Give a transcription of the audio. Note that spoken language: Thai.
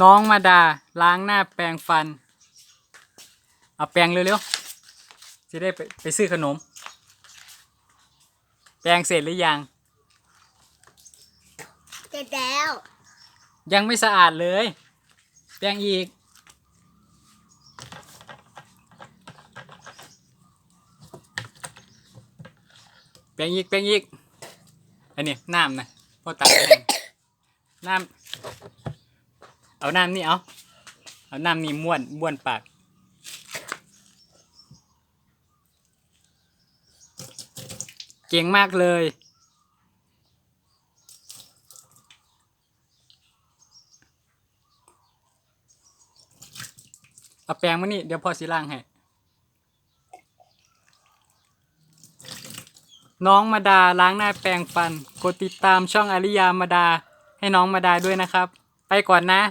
น้องมาดาล้างหน้าแปรงฟัน เอาแปรงเร็วๆ จะได้ไปไปซื้อขนม แปรงเสร็จหรือยัง เสร็จแล้ว ยังไม่สะอาดเลย แปรงอีก แปรงอีก แปรงอีก อันนี้น้ำนะพ่อตักให้น้ำ เอาน้ำนี่เอาเอาน้ำนี่ม้วนม้วนปากเก่งมากเลย เอาแปรงมานี่ เดี๋ยวพ่อสิล้างให้ น้องมาดาล้างหน้าแปรงฟัน กดติดตามช่องอาริยามาดา ให้น้องมาดาด้วยนะครับ ไปก่อนนะ